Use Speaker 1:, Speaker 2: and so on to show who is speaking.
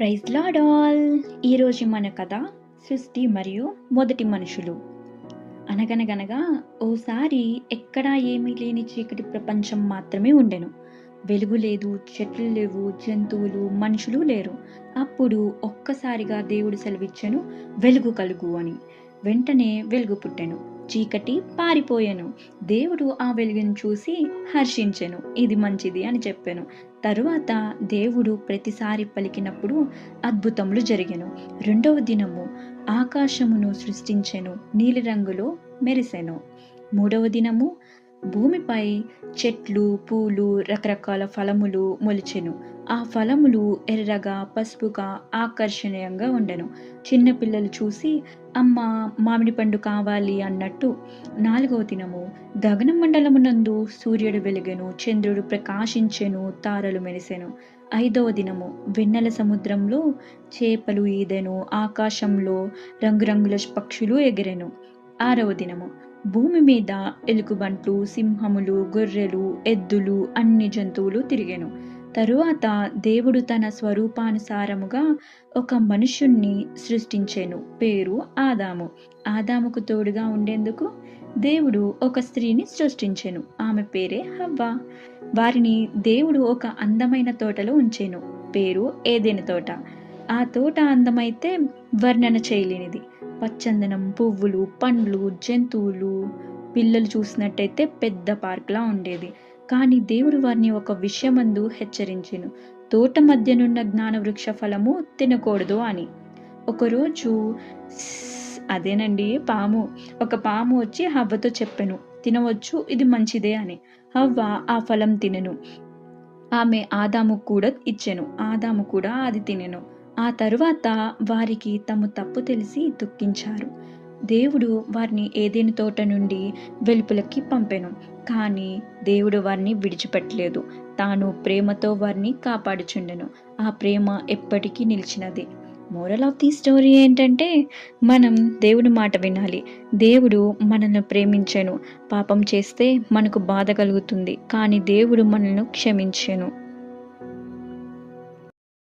Speaker 1: Praise లాడాల్ ఈరోజు మన కథ సృష్టి మరియు మొదటి మనుషులు. అనగనగనగా ఓసారి ఎక్కడా ఏమీ లేని చీకటి ప్రపంచం మాత్రమే ఉండెను. వెలుగు లేదు చెట్లు లేవు జంతువులు మనుషులు లేరు. అప్పుడు ఒక్కసారిగా దేవుడు సెలవిచ్చెను వెలుగు కలుగు అని. వెంటనే వెలుగు పుట్టెను. చీకటి పారిపోయాను. దేవుడు ఆ వెలుగును చూసి హర్షించెను. ఇది మంచిది అని చెప్పాను. తరువాత దేవుడు ప్రతిసారి పలికినప్పుడు అద్భుతములు జరిగెను. రెండవ దినము ఆకాశమును సృష్టించెను నీలిరంగులో మెరిసెను. మూడవ దినము భూమిపై చెట్లు పూలు రకరకాల ఫలములు మొలిచెను. ఆ ఫలములు ఎర్రగా పసుపుగా ఆకర్షణీయంగా ఉండెను. చిన్నపిల్లలు చూసి అమ్మ మామిడి పండు కావాలి అన్నట్టు నాలుగవ దినము గగన మండలమునందు సూర్యుడు వెలుగెను చంద్రుడు ప్రకాశించెను తారలు మెరిసెను ఐదవ దినము వెన్నెల సముద్రంలో చేపలు ఈదెను ఆకాశంలో రంగురంగుల పక్షులు ఎగిరెను. ఆరవ దినము భూమి మీద ఎలుగుబంట్లు సింహములు గొర్రెలు ఎద్దులు అన్ని జంతువులు తిరిగెను. తరువాత దేవుడు తన స్వరూపానుసారముగా ఒక మనుషుణ్ణి సృష్టించెను. పేరు ఆదాము. ఆదాముకు తోడుగా ఉండేందుకు దేవుడు ఒక స్త్రీని సృష్టించెను. ఆమె పేరే హవ్వ. వారిని దేవుడు ఒక అందమైన తోటలో ఉంచెను. పేరు ఏదేని తోట. ఆ తోట అందమైతే వర్ణన చేయలేనిది. పచ్చందనం పువ్వులు పండ్లు జంతువులు పిల్లలు చూసినట్టయితే పెద్ద పార్క్లా ఉండేది. కానీ దేవుడు వారిని ఒక విషయమందు హెచ్చరించెను. తోట మధ్యనున్న జ్ఞానవృక్ష ఫలము తినకూడదు అని. ఒకరోజు అదేనండి పాము. ఒక పాము వచ్చి హవ్వతో చెప్పెను తినవచ్చు ఇది మంచిదే అని. హవ్వ ఆ ఫలం తినెను. ఆమె ఆదాము కూడా ఇచ్చాను. ఆదాము కూడా అది తినెను. ఆ తరువాత వారికి తమ తప్పు తెలిసి దుఃఖించారు. దేవుడు వారిని ఏదేని తోట నుండి వెలుపులకి పంపెను కానీ దేవుడు వారిని విడిచిపెట్టలేదు. తాను ప్రేమతో వారిని కాపాడుచుండెను. ఆ ప్రేమ ఎప్పటికీ నిలిచినది. మోరల్ ఆఫ్ ది స్టోరీ ఏంటంటే మనం దేవుడి మాట వినాలి. దేవుడు మనల్ని ప్రేమించెను. పాపం చేస్తే మనకు బాధ కలుగుతుంది కానీ దేవుడు మనల్ని క్షమించెను.